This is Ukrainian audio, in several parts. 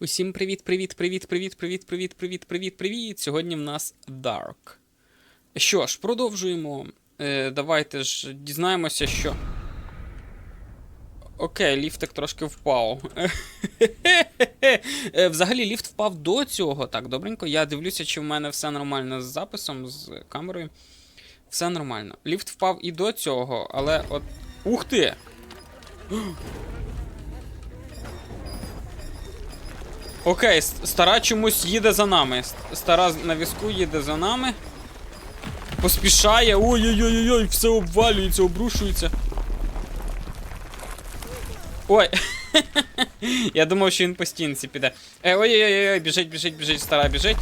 Усім привіт, привіт, привіт, привіт, привіт, привіт, привіт, привіт, привіт. Сьогодні в нас Dark. Що ж, продовжуємо. Е, давайте ж дізнаємося, що. Окей, ліфтик трошки впав. Е, Взагалі, ліфт впав до цього. Так, добренько. Я дивлюся, чи в мене все нормально з записом, з камерою. Все нормально. Ліфт впав і до цього, але от. Ух ти! Окей, стара чомусь їде за нами. Стара на візку їде за нами. Поспішає. Ой-ой-ой-ой, все обвалюється, обрушується. Ой. Я думав, що він по стінці піде. Е, ой-ой-ой, біжить, біжить, біжить, стара біжить.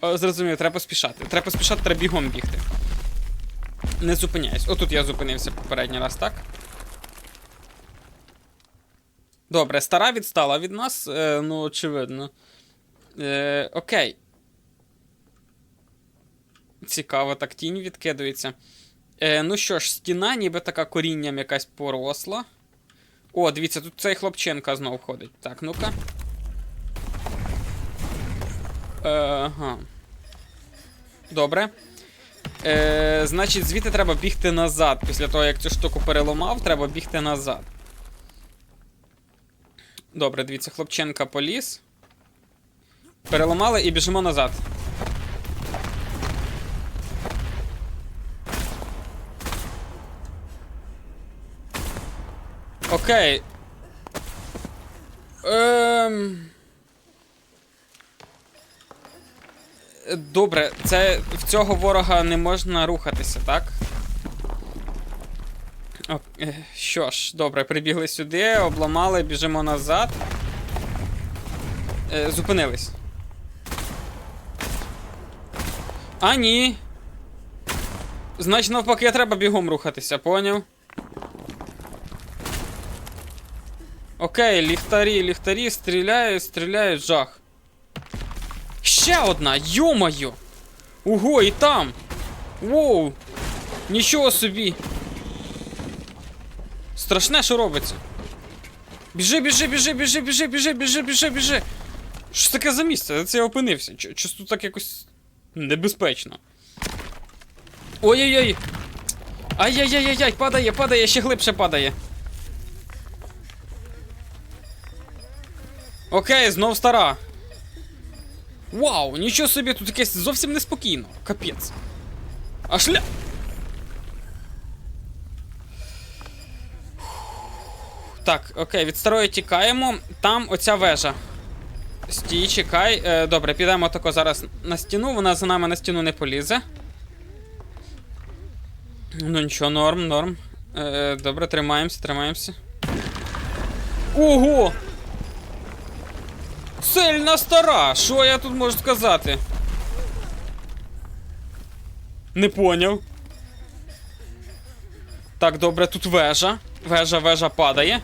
О, зрозумів, треба поспішати. Треба поспішати, треба бігом бігти. Не зупиняюсь. Отут я зупинився попередній раз, так? Добре, стара відстала від нас, е, ну, очевидно. Е, окей. Цікаво, так тінь відкидується. Е, ну що ж, стіна, ніби така корінням якась поросла. О, дивіться, тут цей хлопчинка знов ходить. Так, ну-ка. Е, ага. Добре. Е, значить, звідти треба бігти назад. Після того, як цю штуку переламав, треба бігти назад. Добре, дивіться, хлопченка поліз. Переламали і біжимо назад. Окей. Ем... Добре, це в цього ворога не можна рухатися, так? Е, що ж, добре, прибігли сюди, обламали, біжимо назад. Е, зупинились. А, ні. Значить, навпаки, треба бігом рухатися, поняв? Окей, ліхтарі, ліхтарі, стріляють, стріляють, жах. Ще одна, йо-моє! Ого, і там! Воу! Нічого собі! Страшне, що робиться. Біжи, біжи, біжи, біжи, біжи, біжи, біжи, біжи, біжи. Що таке за місце? Це я опинився? Чось тут так якось небезпечно. Ой-ой-ой! Ай-яй-яй-яй, падає, падає, ще глибше падає. Окей, знов стара. Вау, нічого собі, тут якесь зовсім неспокійно. Капець. А шля. Так, окей, від старої тікаємо. Там оця вежа. Стій, чекай. Е, добре, підемо тако зараз на стіну. Вона за нами на стіну не полізе. Ну нічого, норм, норм. Е, добре, тримаємося, тримаємося. Ого! Сильна стара! Що я тут можу сказати? Не поняв. Так, добре, тут вежа. Вежа, вежа падає.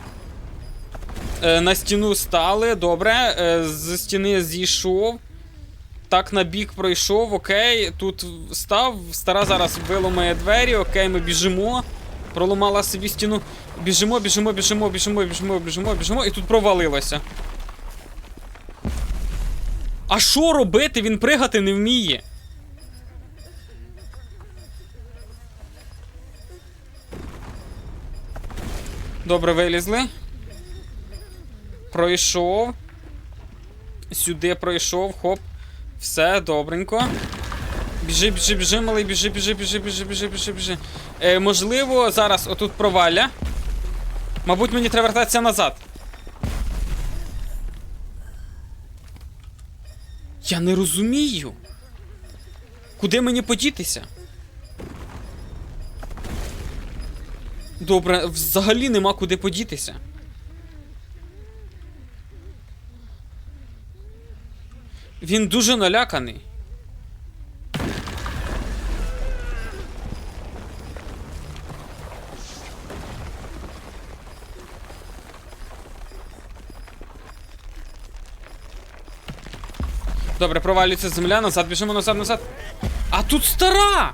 Е, на стіну стали, добре. Е, з стіни зійшов. Так, на бік пройшов, окей. Тут став. Стара зараз виламає двері, окей, ми біжимо. Проламала собі стіну. Біжимо, біжимо, біжимо, біжимо, біжимо, біжимо, біжимо, і тут провалилося. А що робити? Він пригати не вміє. Добре, вилізли. Пройшов. Сюди пройшов, хоп. Все, добренько. Біжи, біжи, біжи, малий, біжи, біжи, біжи, біжи, біжи, біжи, біжи. Е, можливо, зараз отут проваля. Мабуть, мені треба вертатися назад. Я не розумію. Куди мені подітися? Добре, взагалі нема куди подітися. Він дуже наляканий. Добре, провалюється земля, назад, біжимо назад, назад. А тут стара!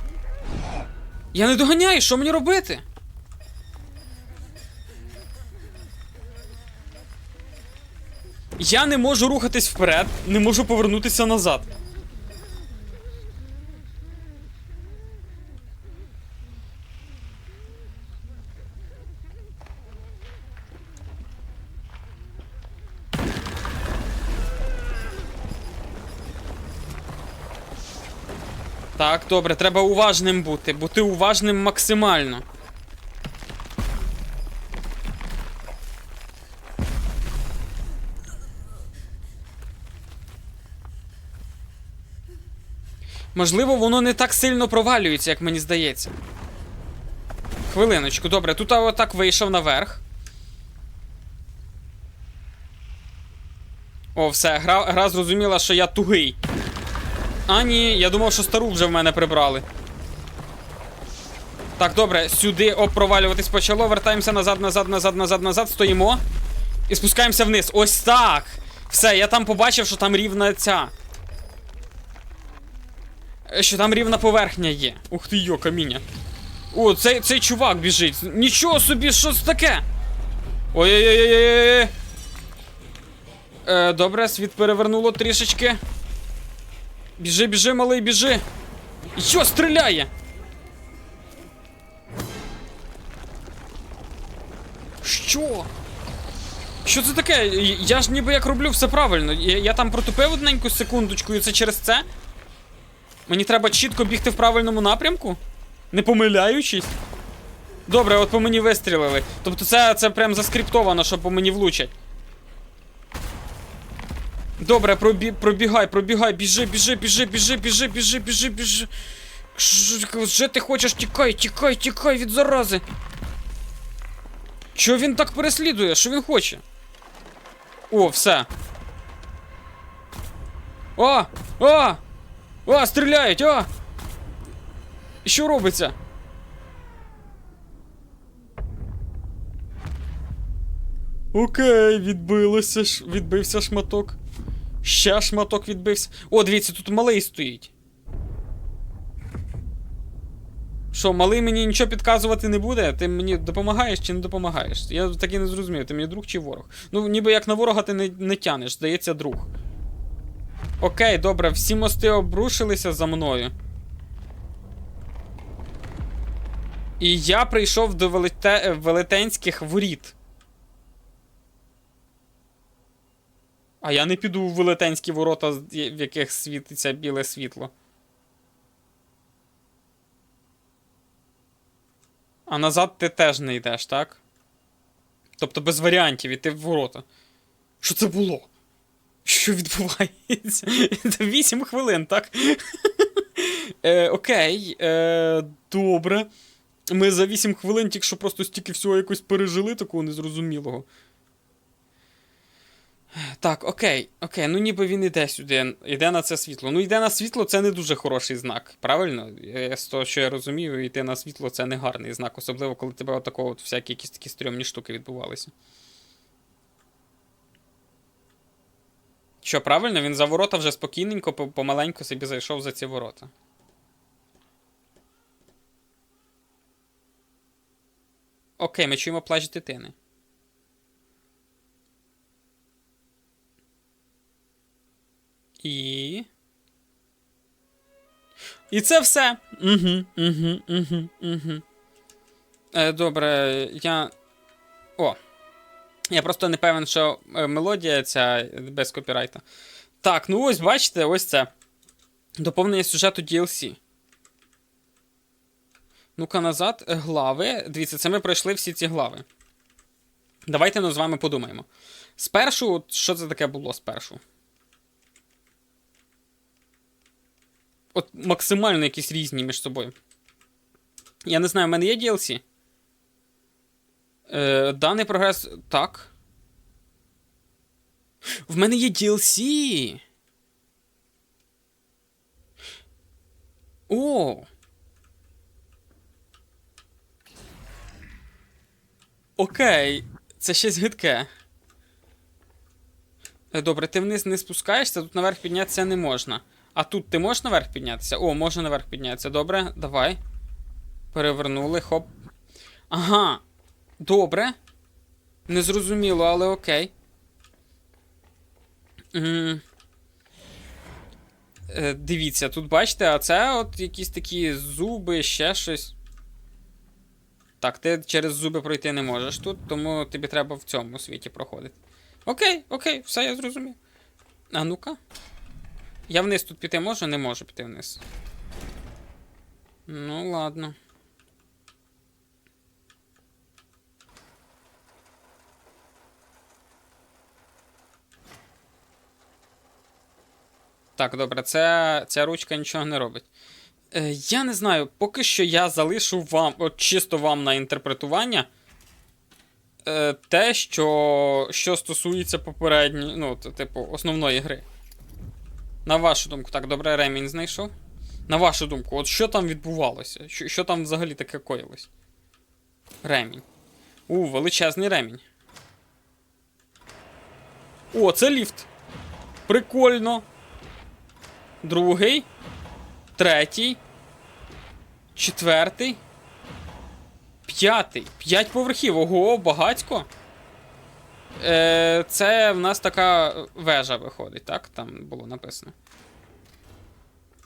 Я не доганяю, що мені робити? Я не можу рухатись вперед, не можу повернутися назад. Так, добре, треба уважним бути. Бути уважним максимально. Можливо, воно не так сильно провалюється, як мені здається. Хвилиночку, добре, тут отак вийшов наверх. О, все, гра, гра зрозуміла, що я тугий. А, ні, я думав, що стару вже в мене прибрали. Так, добре, сюди оп, провалюватись почало. Вертаємося назад, назад, назад, назад, назад. Стоїмо. І спускаємося вниз. Ось так. Все, я там побачив, що там рівна ця. Що там рівна поверхня є. Ух ти йо, каміння. О, цей, цей чувак біжить. Нічого собі, що це таке? Ой-ой-ой-ой-ой. Е, добре, світ перевернуло трішечки. Біжи, біжи, малий, біжи. Йо, стріляє! Що? Що це таке? Я ж ніби як роблю все правильно. Я, я там протупив одненьку секундочку, і це через це? Мені треба чітко бігти в правильному напрямку? Не помиляючись? Добре, от по мені вистрілили. Тобто це, це прям заскриптовано, що по мені влучать. Добре, пробі... пробігай, пробігай, біжи, біжи, біжи, біжи, біжи, біжи, біжи, біжи. Вже ти хочеш, тікай, тікай, тікай від зарази. Чого він так переслідує? Що він хоче? О, все. О! О! О, стріляють! О! Що робиться? Окей, відбилося ж, відбився шматок. Ще шматок відбився. О, дивіться, тут малий стоїть. Що, малий мені нічого підказувати не буде? Ти мені допомагаєш чи не допомагаєш? Я так і не зрозумів, ти мені друг чи ворог? Ну, ніби як на ворога ти не, не тянеш, здається, друг. Окей, добре, всі мости обрушилися за мною. І я прийшов до велете... велетенських воріт. А я не піду в велетенські ворота, в яких світиться біле світло. А назад ти теж не йдеш, так? Тобто без варіантів іти в ворота. Що це було? Що відбувається? Це 8 хвилин, так? е, окей, е, добре. Ми за 8 хвилин тільки що просто стільки всього якось пережили, такого незрозумілого. Так, окей, окей, ну ніби він іде сюди, йде на це світло. Ну, йде на світло, це не дуже хороший знак, правильно? Е, З того, що я розумію, йти на світло це не гарний знак, особливо, коли тебе отакого от всякі якісь такі стрьомні штуки відбувалися. Що, правильно, він за ворота вже спокійненько, помаленьку собі зайшов за ці ворота. Окей, ми чуємо плач дитини. І. І це все. Угу, угу, угу, угу. Е, добре, я. О. Я просто не певен, що е, мелодія ця без копірайта. Так, ну ось бачите, ось це. Доповнення сюжету DLC. Ну-ка назад. Е, Глави. Дивіться, це ми пройшли всі ці глави. Давайте ну, з вами подумаємо. Спершу, що це таке було спершу? От максимально якісь різні між собою. Я не знаю, в мене є DLC? Е, даний прогрес. Так. В мене є DLC. О. Окей. Це щось гидке. Е, Добре, ти вниз не спускаєшся, тут наверх піднятися не можна. А тут ти можеш наверх піднятися? О, можна наверх піднятися. Добре, давай. Перевернули, хоп. Ага. Добре. Незрозуміло, але окей. Е, Дивіться, тут бачите, а це от якісь такі зуби, ще щось. Так, ти через зуби пройти не можеш тут, тому тобі треба в цьому світі проходити. Окей, окей, все я зрозумів. А ну-ка. Я вниз тут піти можу? Не можу піти вниз. Ну, ладно. Так, добре, це, ця ручка нічого не робить. Е, я не знаю, поки що я залишу вам, от чисто вам на інтерпретування. Е, те, що, що стосується попередньої, ну, типу, основної гри. На вашу думку, так, добре, ремінь знайшов. На вашу думку, от що там відбувалося? Що, що там взагалі таке коїлось? Ремінь. У, величезний ремінь. О, це ліфт. Прикольно. Другий. Третій. Четвертий. П'ятий. П'ять поверхів. Ого, багатько. Е, це в нас така вежа виходить, так? Там було написано.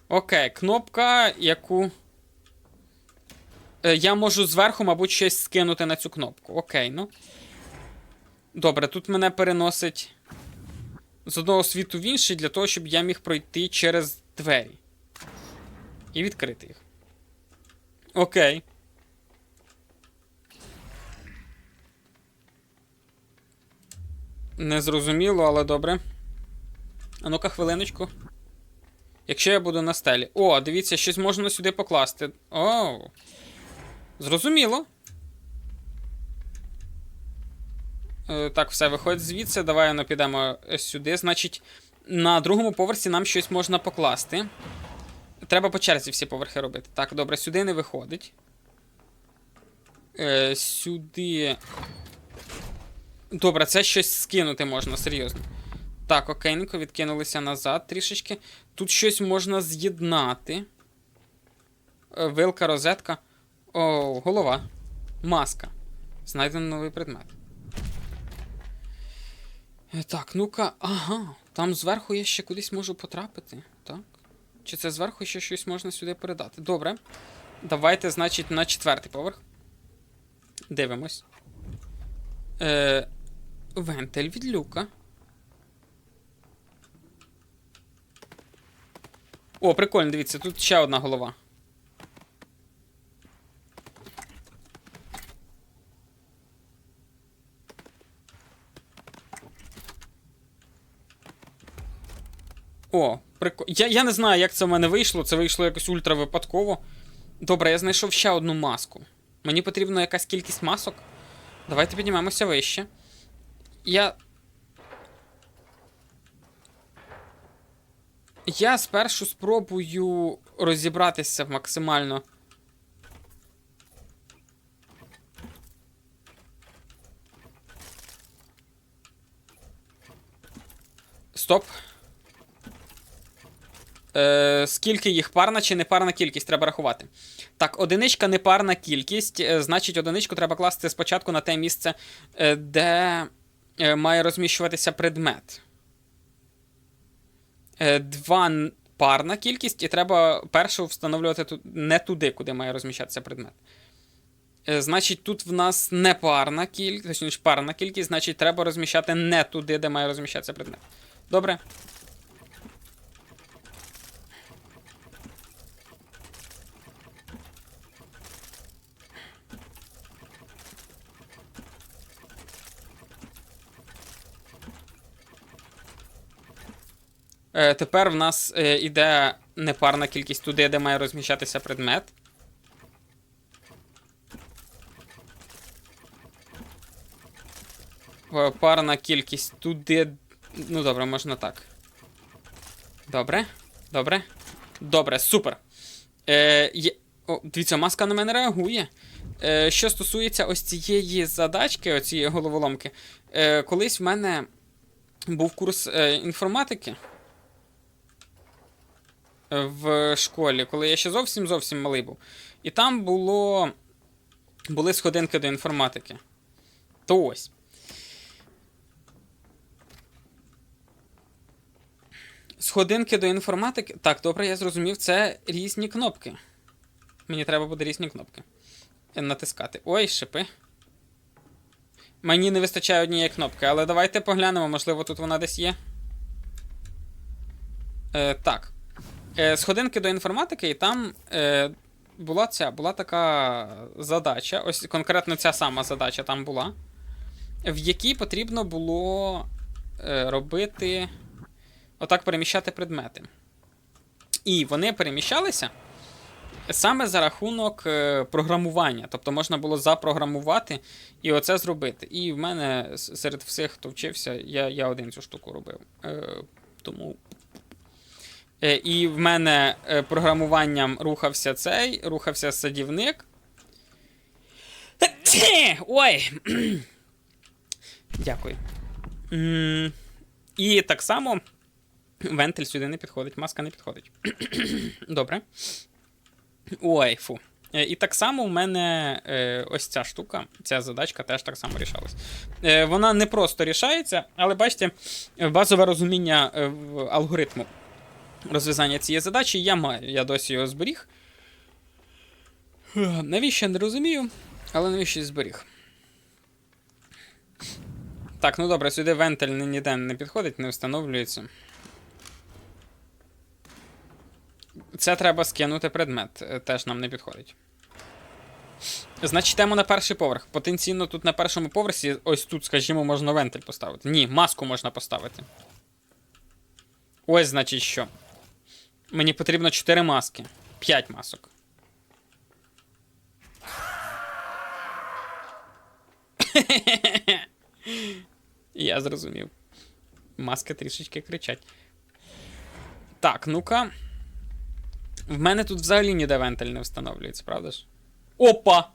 Окей, кнопка, яку. Е, я можу зверху, мабуть, щось скинути на цю кнопку. Окей, ну. Добре, тут мене переносить з одного світу в інший для того, щоб я міг пройти через двері. І відкрити їх. Окей. Незрозуміло, але добре. А ну-ка, хвилиночку. Якщо я буду на стелі. О, дивіться, щось можна сюди покласти. Оу. Зрозуміло. Е, так, все, виходить звідси. Давай ну, підемо е, сюди. Значить, на другому поверсі нам щось можна покласти. Треба по черзі всі поверхи робити. Так, добре, сюди не виходить. Е, сюди. Добре, це щось скинути можна, серйозно. Так, окейненько, відкинулися назад трішечки. Тут щось можна з'єднати. Е, Вилка, розетка. О, голова. Маска. Знайдено новий предмет. Е, Так, ну-ка, ага. Там зверху я ще кудись можу потрапити. Так. Чи це зверху ще щось можна сюди передати? Добре. Давайте, значить, на четвертий поверх. Дивимось. Е, вентиль від люка. О, прикольно, дивіться, тут ще одна голова. О, прикольно. Я, я не знаю, як це в мене вийшло. Це вийшло якось ультра випадково. Добре, я знайшов ще одну маску. Мені потрібна якась кількість масок. Давайте піднімемося вище. Я. Я спершу спробую розібратися максимально. Стоп. Е, скільки їх парна чи непарна кількість треба рахувати. Так, одиничка непарна кількість. е, значить, одиничку треба класти спочатку на те місце, е, де має розміщуватися предмет. Два парна кількість, і треба першу встановлювати ту- не туди, куди має розміщатися предмет. Значить, тут в нас непарна кількість, точніше парна кількість, значить, треба розміщати не туди, де має розміщатися предмет. Добре. Тепер в нас е, іде непарна кількість туди, де має розміщатися предмет. Е, Парна кількість туди. Ну, добре, можна так. Добре. Добре. Добре, супер. Е, є... О, дивіться, маска на мене реагує. Е, що стосується ось цієї задачки, оцієї головоломки, е, колись в мене був курс е, інформатики е, в школі, коли я ще зовсім зовсім малий був. І там було. були сходинки до інформатики. То ось. Сходинки до інформатики. Так, добре, я зрозумів, це різні кнопки. Мені треба буде різні кнопки. Натискати. Ой, шипи. Мені не вистачає однієї кнопки, але давайте поглянемо, можливо, тут вона десь є. Е, так. Е, сходинки до інформатики, і там е, була ця, була така задача. Ось конкретно ця сама задача там була. В якій потрібно було е, робити. Отак переміщати предмети. І вони переміщалися саме за рахунок е, програмування. Тобто можна було запрограмувати і оце зробити. І в мене серед всіх, хто вчився, я, я один цю штуку робив. Е, тому. Е, і в мене е, програмуванням рухався цей, рухався садівник. Ой! Дякую. І так само вентиль сюди не підходить, маска не підходить. Добре. Ой, фу. Е, І так само у мене ось ця штука, ця задачка теж так само рішалась. Вона не просто рішається, але бачите, базове розуміння алгоритму розв'язання цієї задачі я маю. Я досі його зберіг. Ех, Навіщо не розумію, але навіщо зберіг. Так, ну добре, сюди вентиль ніде не підходить, не встановлюється. Це треба скинути предмет, е, теж нам не підходить. Значить, йдемо на перший поверх. Потенційно тут на першому поверсі, ось тут, скажімо, можна вентиль поставити. Ні, маску можна поставити. Ось, значить, що. Мені потрібно 4 маски. 5 масок. Я зрозумів. Маски трішечки кричать. Так, ну-ка. В мене тут взагалі ніде вентиль не встановлюється, правда ж? Опа!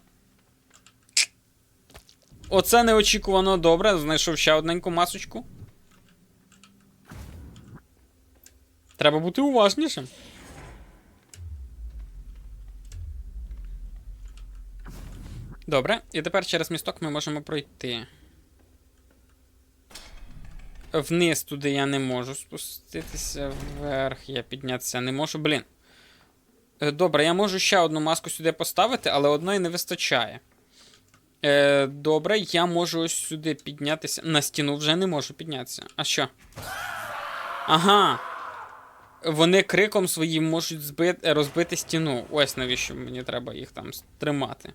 Оце неочікувано добре. Знайшов ще одненьку масочку. Треба бути уважнішим. Добре, і тепер через місток ми можемо пройти. Вниз туди я не можу спуститися, вверх я піднятися не можу. Блін. Е, Добре, я можу ще одну маску сюди поставити, але одної не вистачає. Е, добре, я можу ось сюди піднятися. На стіну вже не можу піднятися. А що? Ага. Вони криком своїм можуть збити, розбити стіну. Ось навіщо мені треба їх там тримати.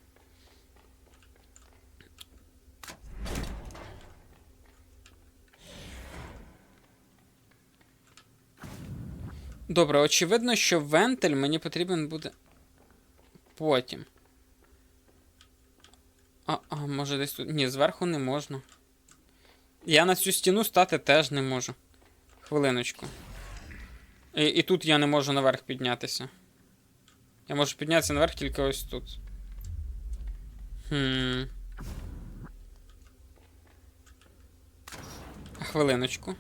Добре, очевидно, що вентиль мені потрібен буде потім. А, а, може десь тут. Ні, зверху не можна. Я на цю стіну стати теж не можу. Хвилиночку. І, і тут я не можу наверх піднятися. Я можу піднятися наверх тільки ось тут. Хм. Хвилиночку.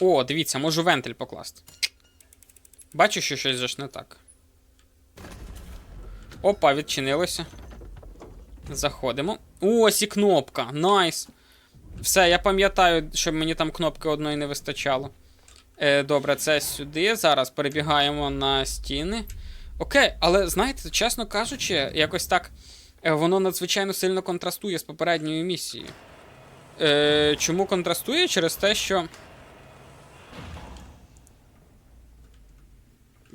О, дивіться, можу вентиль покласти. Бачу, що щось же ж не так. Опа, відчинилося. Заходимо. Ось і кнопка. Найс. Все, я пам'ятаю, що мені там кнопки одної не вистачало. Е, добре, це сюди. Зараз перебігаємо на стіни. Окей, але знаєте, чесно кажучи, якось так е, воно надзвичайно сильно контрастує з попередньою місією. Е, чому контрастує? Через те, що.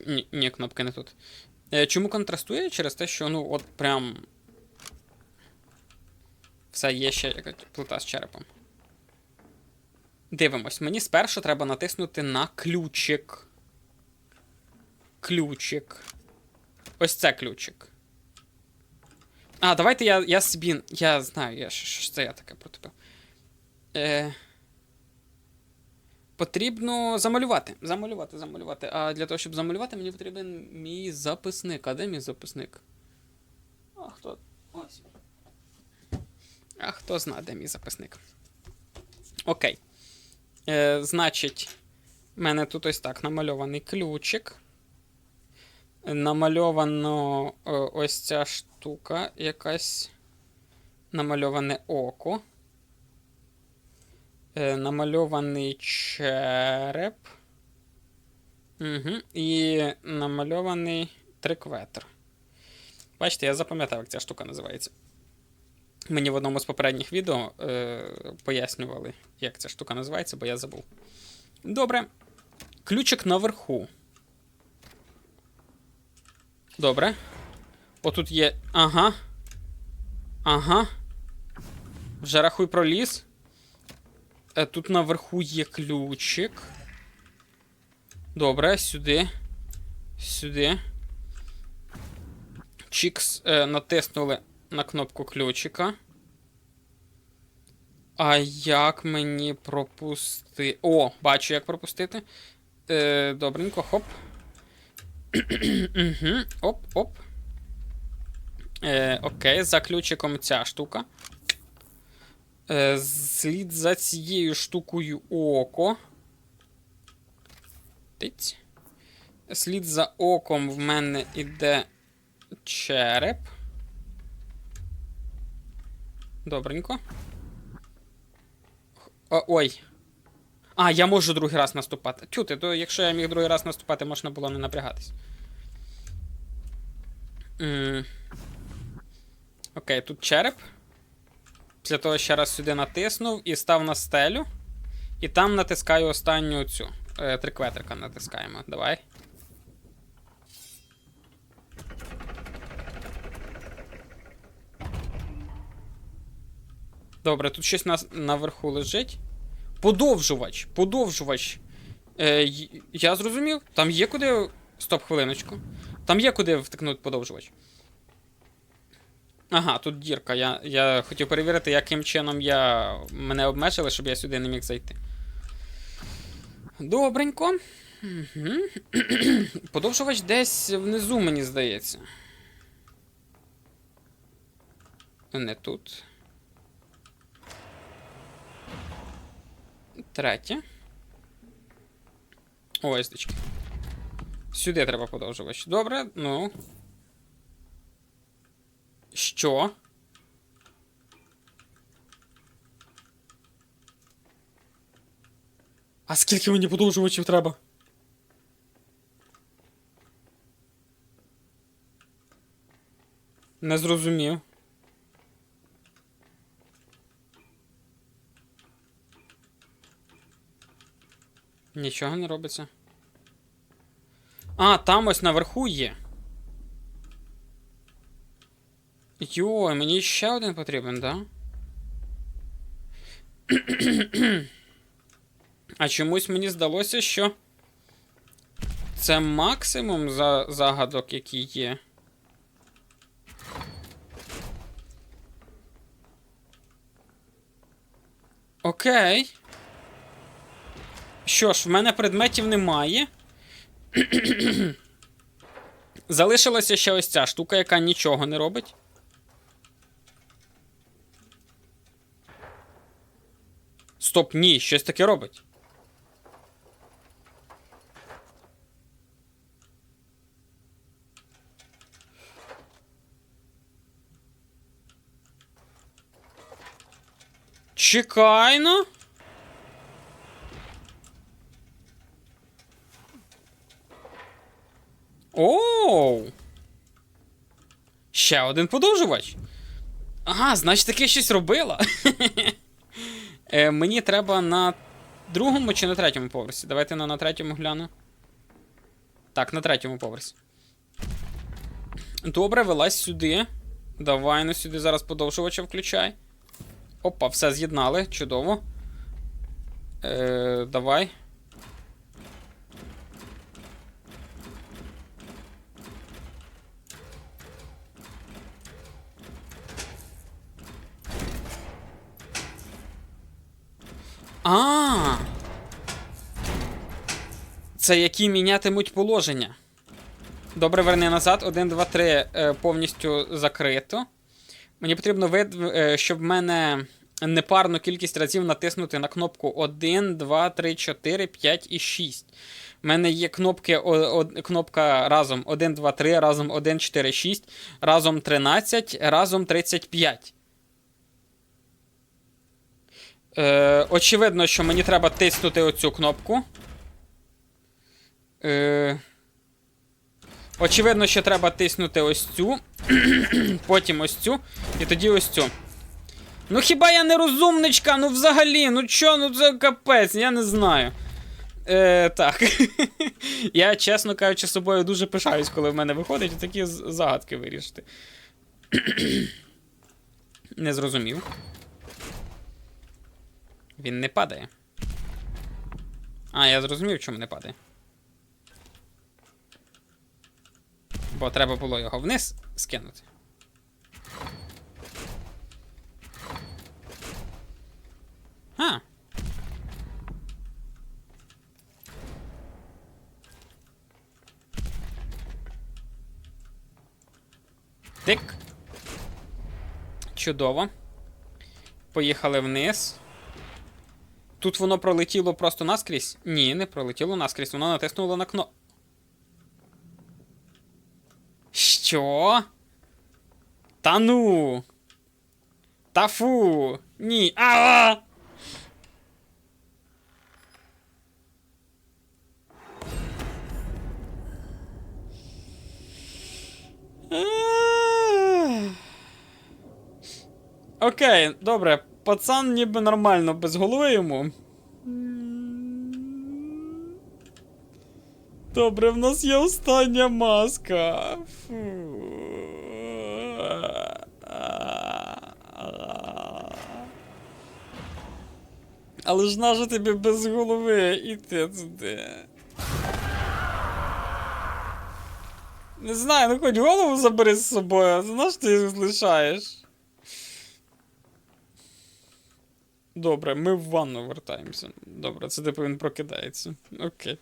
Ні, ні, кнопки не тут. Е, чому контрастує? Через те, що, ну, от прям. Все, є ще якась плита з черепом. Дивимось, мені спершу треба натиснути на ключик. Ключик. Ось це ключик. А, давайте я я собі. Я знаю, я, що, що це я таке протупив. Е, потрібно замалювати. Замалювати, замалювати. А для того, щоб замалювати, мені потрібен мій записник. А де мій записник? А хто? Ось. А хто знає, де мій записник? Окей. Е, значить, в мене тут ось так намальований ключик. Намальовано е, ось ця штука якась. Намальоване око. Е, намальований череп. Угу. І намальований трикветр. Бачите, я запам'ятав, як ця штука називається. Мені в одному з попередніх відео е, пояснювали, як ця штука називається, бо я забув. Добре. Ключик наверху. Добре. Отут є. Ага. Ага. Вже рахуй проліз. Е, Тут наверху є ключик. Добре, сюди. Сюди. Чікс е, натиснули на кнопку ключика. А як мені пропусти. О, бачу, як пропустити. Е, Добренько, хоп. Угу. Оп, оп. Е, окей, за ключиком ця штука. Е, слід за цією штукою око. Тиць. Слід за оком в мене іде череп. Добренько. О, ой. А, я можу другий раз наступати. Чути, то якщо я міг другий раз наступати, можна було не напрягатись. М. Окей, тут череп. Після того ще раз сюди натиснув і став на стелю. І там натискаю останню цю. Е, трикветрика натискаємо. Давай. Добре, тут щось на, наверху лежить. Подовжувач. Подовжувач. Е, я зрозумів. Там є куди. Стоп, хвилиночку. Там є куди втикнути подовжувач. Ага, тут дірка. Я, я хотів перевірити, яким чином я мене обмежили, щоб я сюди не міг зайти. Добренько. Угу. Подовжувач десь внизу, мені здається. Не тут. Третє. Ось дочки. Сюди треба подовжувач. Добре, ну. Що? А скільки мені подовжувачів треба? Не зрозумів. Нічого не робиться. А, там ось наверху є. Йой, мені ще один потрібен, да? а чомусь мені здалося, що це максимум за загадок, які є. Окей. Що ж, в мене предметів немає. Залишилася ще ось ця штука, яка нічого не робить. Стоп, ні, щось таке робить. Чекай ну. Ще один подовжувач. Ага, значить таке щось робила. е, мені треба на другому чи на третьому поверсі. Давайте на, на третьому гляну. Так, на третьому поверсі. Добре, вилазь сюди. Давай ну сюди зараз подовжувача включай. Опа, все з'єднали. Чудово. Е, Давай. А. Це які мінятимуть положення. Добре, верни назад. 1, 2, 3 е, повністю закрито. Мені потрібно, вид, е, щоб в мене непарну кількість разів натиснути на кнопку 1, 2, 3, 4, 5 і 6. У мене є кнопки, о, о, кнопка разом 1, 2, 3, разом 1, 4, 6, разом 13, разом 35. Е, очевидно, що мені треба тиснути оцю кнопку. Е... Очевидно, що треба тиснути ось цю, потім ось цю, і тоді ось цю. Ну хіба я не розумничка? Ну взагалі, ну чо, ну це капець, я не знаю. Е, так. я, чесно кажучи, собою дуже пишаюсь, коли в мене виходить такі загадки вирішити. не зрозумів. Він не падає. А, я зрозумів, чому не падає. Бо треба було його вниз скинути. А. Тик. Чудово. Поїхали вниз. Тут воно пролетіло просто наскрізь? Ні, не пролетіло наскрізь, воно натиснуло на кно. Що? Та ну. Та фу. Ні. А! Окей, добре. Пацан ніби нормально без голови йому. Добре, в нас є остання маска. Фу. Але ж нащо тобі без голови іти туди? Не знаю, ну хоч голову забери з собою, а знаєш ти їх лишаєш. Добре, ми в ванну вертаємося. Добре, це типу він прокидається. Окей.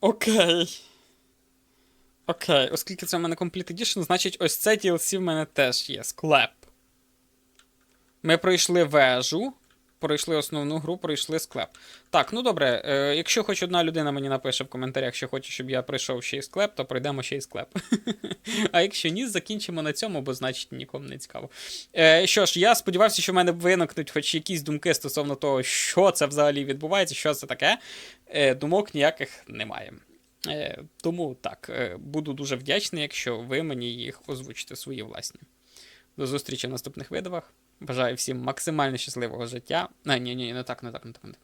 Окей. Окей, оскільки це в мене Complete Edition, значить ось це DLC в мене теж є. Склеп. Ми пройшли вежу, пройшли основну гру, пройшли склеп. Так, ну добре, е, якщо хоч одна людина мені напише в коментарях, що хоче, щоб я пройшов ще й склеп, то пройдемо ще й склеп. а якщо ні, закінчимо на цьому, бо значить нікому не цікаво. Е, що ж, я сподівався, що в мене виникнуть хоч якісь думки стосовно того, що це взагалі відбувається, що це таке. Е, думок ніяких немає. Е, тому так, е, буду дуже вдячний, якщо ви мені їх озвучите свої власні. До зустрічі в наступних видавах. Бажаю всім максимально щасливого життя. А, ні, ні, не так, не так, не так, не так.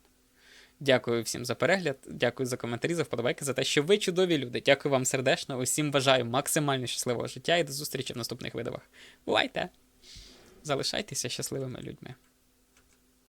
Дякую всім за перегляд, дякую за коментарі, за вподобайки, за те, що ви чудові люди. Дякую вам сердечно. Усім бажаю максимально щасливого життя і до зустрічі в наступних видавах. Бувайте! Залишайтеся щасливими людьми.